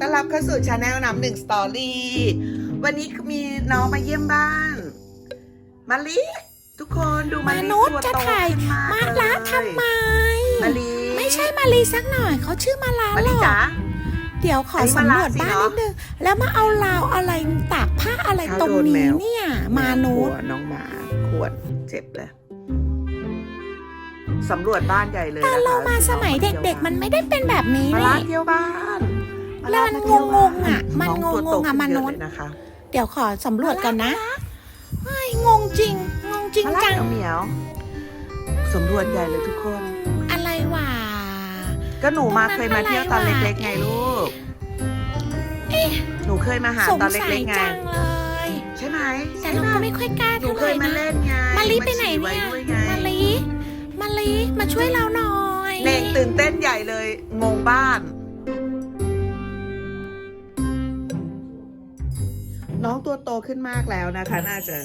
ต้อนรับเข้าสู่ชาแนลน้ำหนึ่งสตอรี่วันนี้มีน้องมาเยี่ยมบ้านมาลิทุกคนดูมาลิมนุษย์ตัวจะโตถ่ายขึ้นมาเลละทำไมมาลิไม่ใช่มาลีสักหน่อยเขาชื่อมาลามาหรลิอกจ๋าเดี๋ยวขออันนี้สำรวจมาลาสิบ้านเนอะนิดนึงแล้วมาเอาราวอะไรตากผ้าอะไรเขาตรงโดนแมนี้วเนี่ย มานุษย์ น้องหมาขวดเจ็บเลยสำรวจบ้านใหญ่เลยตอนนะคะเรามาสมัยเด็กๆ มันไม่ได้เป็นแบบนี้มานี่ลาเที่ยวบ้านมา แล้วลามันเที่ยวบ้างงๆอะมันองตัวงโตงๆอะขึ้มเยนุษย์เลยนะคะเดี๋ยวขอสำรวจก่อนนะเฮ้ยงงจริง งงจริงมาลาจังเหมียวๆสำรวจใหญ่เลยทุกคน อะไรวะก็หนูมาเคยมาเที่ยวตอนมันอะไรวะเล็กๆไงลูกหนูเคยมาหาสงตอนสัเล็ยกๆไงจังเลยใช่ไหมแต่ใช่เราปะก็ไม่ค่อยกล้าหนูเท่าไหเคร่ยมานะเล่นไงมาลีไปไหนฉี่เนี่ยว้ด้วยไงมาลีมาลีมาช่วยเราหน่อยเน่งตื่นเต้นใหญ่เลยงงบ้าน น้องตัวโตขึ้นมากแล้วนะคะ น่าจะ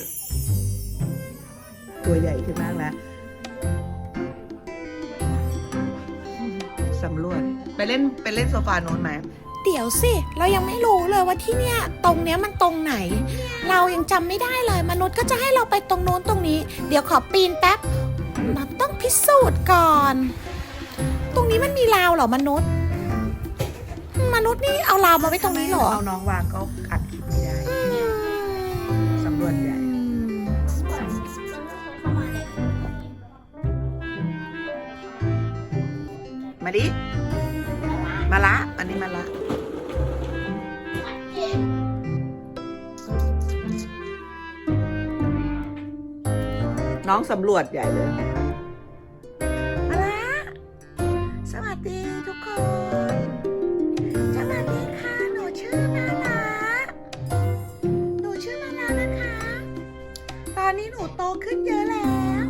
ตัวใหญ่ขึ้นมากแล้วสำรวจ ไปเล่นไปเล่นโซฟาโน้นไหมเดี๋ยวสิ เรายังไม่รู้เลยว่าที่เนี่ย ตรงเนี้ยมันตรงไหน เรายังจำไม่ได้เลย มนุษย์ก็จะให้เราไปตรงโน้นตรงนี้ เดี๋ยวขอปีนแป๊บเราต้องพิสูจน์ก่อน ตรงนี้มันมีราวเหรอมนุษย์ มนุษย์นี่เอาราวมาไว้ตรงนี้เหรอ เอาน้องวางก็อัดคลิปไม่ได้ มาดิมาละ อันนี้มาละน้องสำรวจใหญ่เลยมาละสวัสดีทุกคน สวัสดีค่ะ หนูชื่อมาละหนูชื่อมาละนะคะ ตอนนี้หนูโตขึ้นเยอะแล้ว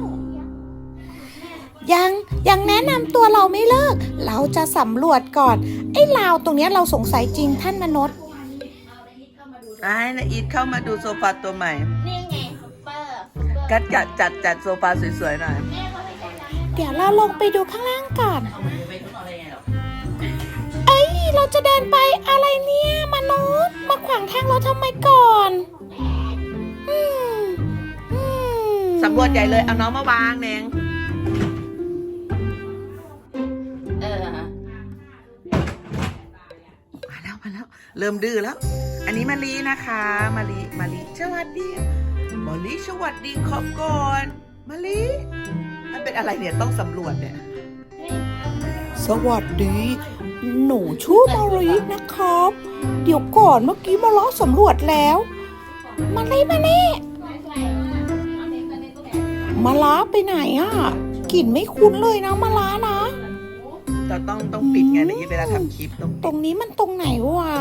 ยัง ยังแนะนำตัวเราไม่เลิก เราจะสำรวจก่อน ไอ้ราวตรงเนี้ยเราสงสัยจริงท่านมนุษย์ไอ้นะอีทเข้ามาดูโซฟาตัวใหม่ นี่ไงซุปเปอร์กัดจัดจัดจัดโซฟาสวยๆหน่อยแม่เขาไม่ใช่ร้านเดี๋ยวเราลงไปดูข้างล่างก่อน เอ้ย เราจะเดินไปอะไรเนี่ยมนุษย์ มาขวางทางเราทำไมก่อนอืมอืมสำรวจใหญ่เลย เอาน้องมาวางเนง ริ่มดื้อแล้ว อันนี้มารีนะคะมารีมารีสวัสดีมารีสวัสดีครับก่อนมารีมันเป็นอะไรเนี่ยต้องสำรวจเนี่ย สวัสดี หนูชื่อมารีนะครับ เดี๋ยวก่อนเมื่อกี้มาล้อสำรวจแล้ว มาลีมานี่มาล้าไปไหนอะกลิ่นไม่คุ้นเลยนะมาล้านะ เราต้องต้องปิดไงนะอีทเวลาทำคลิปต้องตรงนี้มันตรงไหนวะ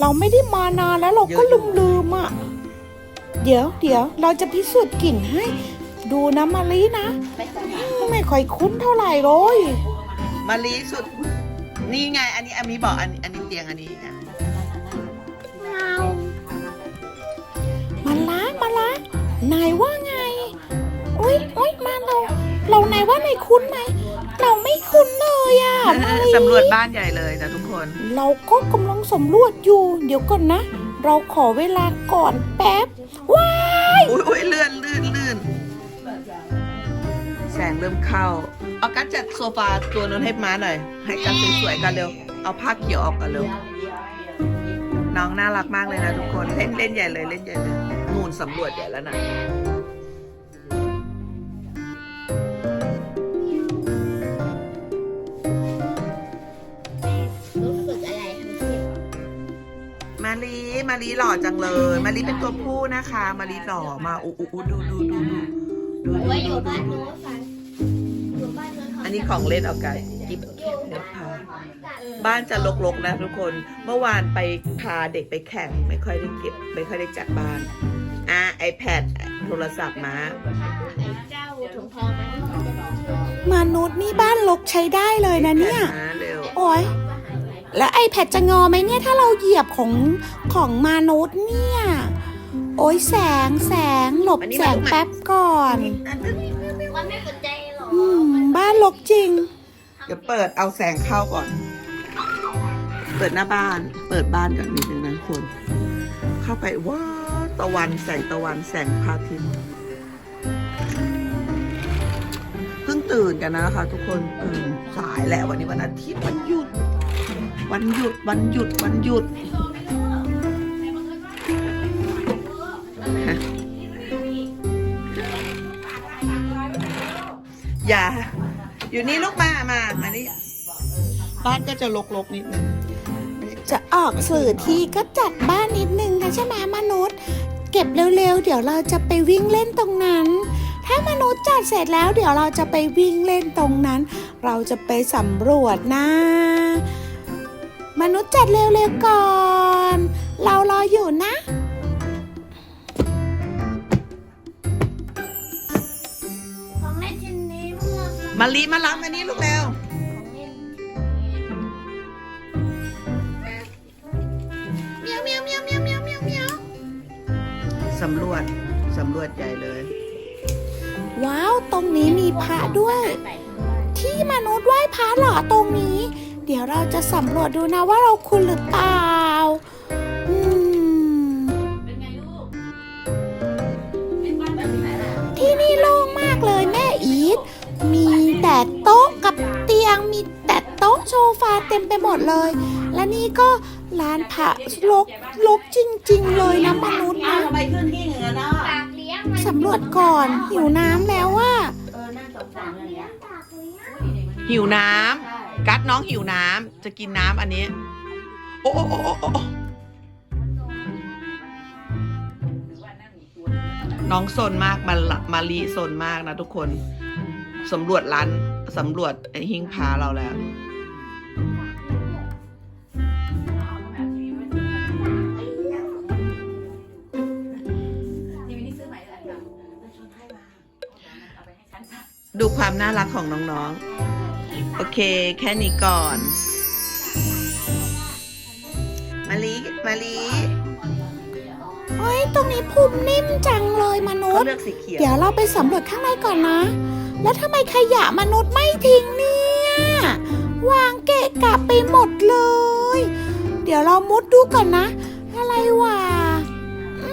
เราไม่ได้มานานแล้วเราก็ลืมลืมๆอะ เดี๋ยวเดี๋ยวเราจะพิสูจน์กลิ่นให้ ดูนะมาลีนะ ไม่ค่อยคุ้นเท่าไหร่เลยมารีสุด นี่ไง อันนี้อามีบอกอันอันนี้เตียงอันนี้อะมาละมาละนายว่าไงอุ้ยอุ้ยมาเราเรานายว่านายคุ้นไหมเราไม่คุ้น เลยอะมาลีสำรวจบ้านใหญ่เลยนะทุกคน เราก็กำลังสำรวจอยู่ เดี๋ยวก่อนนะ เราขอเวลาก่อนแป๊บ ว้ายอุ้ยอุ้ยเลื่อนลื่นลื่นแสงเริ่มเข้า เอากัดจัดโซฟาตัวนั้นให้ม้าหน่อย ให้กันสวยๆกันเร็ว เอาผ้าเขียวออกกันเร็ว น้องน่ารักมากเลยนะทุกคน เล่นเล่นใหญ่เลยเล่นใหญ่เลยนูนสำรวจใหญ่แล้วนะ มารีมารีหล่อจังเลย มารีเป็นตัวผู้นะคะ มารีหล่อมาอู้อู้อู้ดูดูดูดูดูว่าอยู่บ้านดูนู้นฟันอยู่บ้านนู้นอันนี้ของเล่นเอาไก่กิบเน็บพาบ้านจะรกๆนะทุกคน เมื่อวานไปพาเด็กไปแข่งไม่ค่อยได้เก็บ ไม่ค่อยได้จัดบ้านอะ iPad โทรศัพท์มาไอ้เจ้าถุงทองมันจะบอกชื่อมนุษย์นี่บ้านลกใช้ได้เลยนะเนี่ย โอ้ย แล้วไอแพดจะงอไหมเนี่ย ถ้าเราเหยียบของของมนุษย์เนี่ย โอ้ยแสงแสงหลบแสงแป๊บก่อนมันไม่สนใจหรออืมบ้านลกจริง เดี๋ยวเปิดเอาแสงเข้าก่อน เปิดหน้าบ้าน เปิดบ้านกันนิดนึงนะคน เข้าไปว้าวตะวันแสงตะวันแสงพระอาทิตย์เพิ่งตื่นกันนะคะทุกคนตื่นสายแล้ววันนี้วันอาทิตย์วันหยุด วันหยุดวันหยุดวันหยุดอย่า อยู่นี่ลูกมามามานี่บ้านก็จะลกๆนิดนึงจะออกสื่อทีก็จัดบ้านนิดนึงนะใช่ไหมมนุษย์ เก็บเร็วๆ เดี๋ยวเราจะไปวิ่งเล่นตรงนั้น ถ้ามนุษย์จัดเสร็จแล้วเดี๋ยวเราจะไปวิ่งเล่นตรงนั้น เราจะไปสำรวจนะ มนุษย์จัดเร็วๆก่อน เรารออยู่นะ ของเล่นชิ้นนี้เมื่อมาลีมาล้างอันนี้ลูกแล้ว ของเล่นเมียวเมียวเมียวเมียวเมียวเมียวเมียวสำรวจ สำรวจใหญ่เลย ว้าว ตรงนี้มีพระด้วย ไปที่มนุษย์ไหว้พระเหรอตรงนี้ เดี๋ยวเราจะสำรวจดูนะว่าเราคุณหรือเปล่าอืมเป็นไงลูกเป็นบ้านแบบไหนล่ะที่นี่โล่งมากเลยแม่อีทมีแต่โต๊ะกับเตียงมีแต่โต๊ะโซฟาเต็มไปหมดเลย และนี่ก็ร้านพระลกลกจริง ๆ เลยนะมนุษย์นะทำไมขึ้นที่เหนือเนาะปากเลี้ยงมันสำรวจก่อนหิวน้ำแล้วว่า เออน่าสงสารเลยเนี่ยปากเลี้ยงหิวน้ำ กัดน้องหิวน้ำจะกินน้ำอันนี้ โอ้โอ้โอ้โอ้โอ้น้องซนมากมาละมาลีซนมากนะทุกคนสำรวจร้านสำรวจไอหิ้งพาเราแล้วดูความน่ารักของน้องๆ โอเค แค่นี้ก่อนมาลีมาลีเฮ้ยตรงนี้ภูมินิ่มจังเลยมนุเขาษย์ เลือกสีเขียวเดี๋ยวเราไปสำรวจข้างในก่อนนะ แล้วทำไมขยะมนุษย์ไม่ทิ้งเนี่ย วางเกะกะไปหมดเลย เดี๋ยวเรามุดดูก่อนนะ อะไรวะอื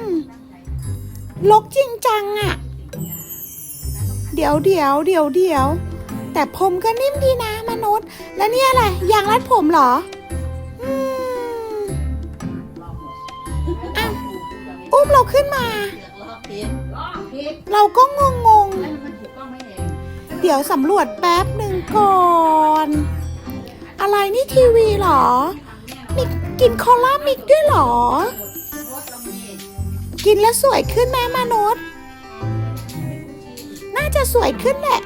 มลกจริงจังอะเดี๋ยวเดี๋ยวเดี๋ยวเดี๋ยว แต่ผมก็นิ่มดีนะมนุษย์ แล้วเนี่ยอะไรยางรัดผมเหรออืมอะอุ้มเราขึ้นมา เราก็งงงๆเดี๋ยวสำรวจแป๊บหนึ่งก่อน อะไรนี่ทีวีเหรอ มีกินคอลลามิกด้วยเหรอ กินแล้วสวยขึ้นไหมมนุษย์ น่าจะสวยขึ้นแหละ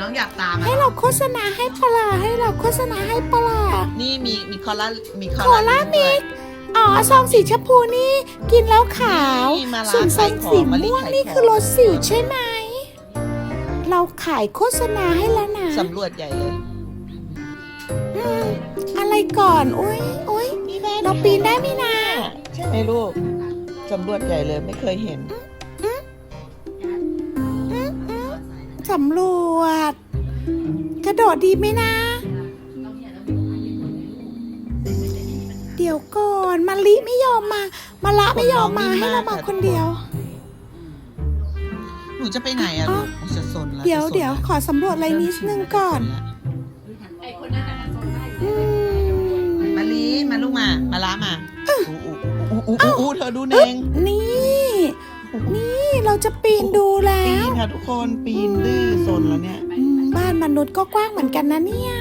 น้องอยากตามให้อะเราโฆษณาให้ปลาให้เราโฆษณาให้ปลานี่มีมีคอลลามีคอคอลลามิกอ๋อซองสีชมพูนี่กินแล้วขาวนี่มาร้านส่วนซองขายของสีมารีม่วงขายนี่ของคือรสสิวใช่ไหม เราขายโฆษณาให้แล้วนะสำรวจใหญ่เลย อืมอะไรก่อนอุ้ยอุ้ยเราปีนได้ไหมนะ ใช่ไหมลูกสำรวจใหญ่เลยไม่เคยเห็น สำรวจ กระโดดดีไหมนะ เดี๋ยวก่อนมาลิไม่ยอมมามาละไม่ยอมมาคนน้องนิ่ให้มเรามากมาค่ะคนเดียว หนูจะไปไหนอะลูกหนูจะซนแล้วเดี๋ยวจะซนเดี๋ยวแล้ขอสำรวจอะไรนิดนึงก่อนไอ้คนนั้นน่ะมันสนได้อืม มาลีมาลูกมา มาล้ามาอู้อู้อู้อู้อู้อู้เธอดูเนงนี่ นี่เราจะปีนดูแล้ปีวนค่ะทุกคนปีนดื้อซนแล้วเนี่ย อืมบ้านมนุษย์ก็กว้างเหมือนกันนะเนี่ย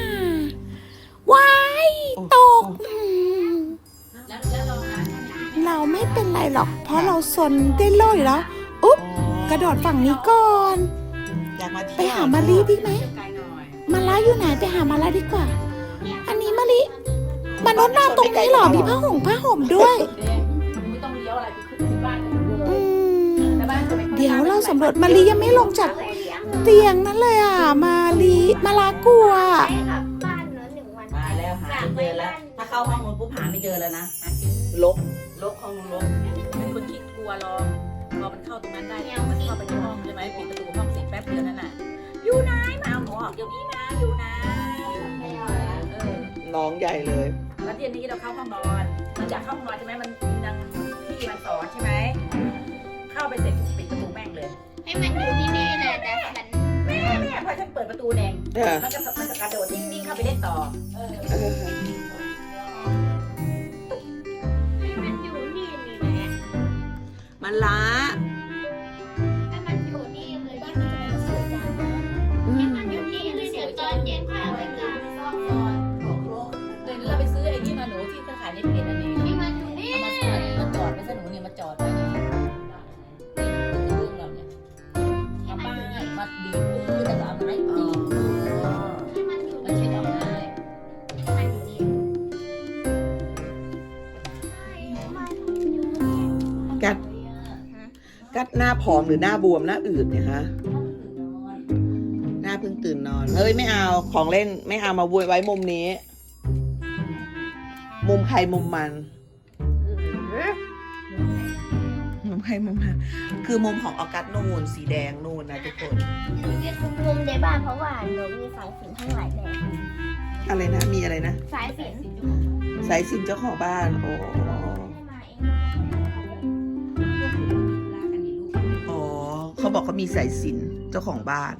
ว้าย โอ้ ตกอืมแล้วแล้วเราหาเราไม่เป็นไรหรอก เพราะเราสนได้โล่อยู่แล้ว อุ๊บ กระโดดฝั่งนี้ก่อน อยากมาเที่ยวไปหามารีดีไหมไกลหน่อยมาลาอยู่ไหนไปหามาลาดีกว่า อันนี้มารีมนุษย์นอนตรงนี้เหรอมีผ้าห่มผ้าห่มด้วย เดี๋ยวเราสำรวจมารียังไม่ลงจากเตียงนั้นเลยอะ มารีมาลากลัวไปกลับบ้านเหลือหนึ่งวันมาแล้วหาไม่เจอแล้ว ถ้าเข้าห้องนู้นปุ๊บหาไม่เจอแล้วนะลกลกห้องนู้นลกเป็นคนขี้กลัวรอพอมันเข้าตรงนั้นได้มันเข้าไปในห้องใช่ไหมปิดประตูห้องเสร็จแป๊บเดียวนั่นน่ะเอยู่ไหนมาเอาหนูออกเดี๋ยวนี้นะอยู่นะเออน้องใหญ่เลยแล้วเย็นนี้เราเข้าห้องนอนหลังจากเข้าห้องนอนใช่ไหมมันมีนางพี่มันสอน ให้มันอยู่ที่นี่เลยแต่ฉันแม่แม่พอฉันเปิดประตูเองเออ มันจะมันจะกระโดดนิ่งๆเข้าไปเล่นต่อ เออเออให้มันอยู่นี่นี่แหละมันล้า กัด กัดหน้าผอมหรือหน้าบวมหน้าอืดเนี่ยฮะหน้าเพิ่งตื่นนอน เฮ้ยไม่เอาของเล่นไม่เอามาบวยไว้มุมนี้ มุมใครมุมมัน มุมใครมุมมัน คือมุมของออกัสนูนสีแดงนูนนะทุกคนหนูจะทุกมุมในบ้านเพราะว่าหนูมีสายสิญจนทั้งหลายแบบอะไรนะ มีอะไรนะ สายสิญจนสายสินเจ้าของบ้าน โอ้ เขาบอกเขามีสายสินเจ้าของบ้าน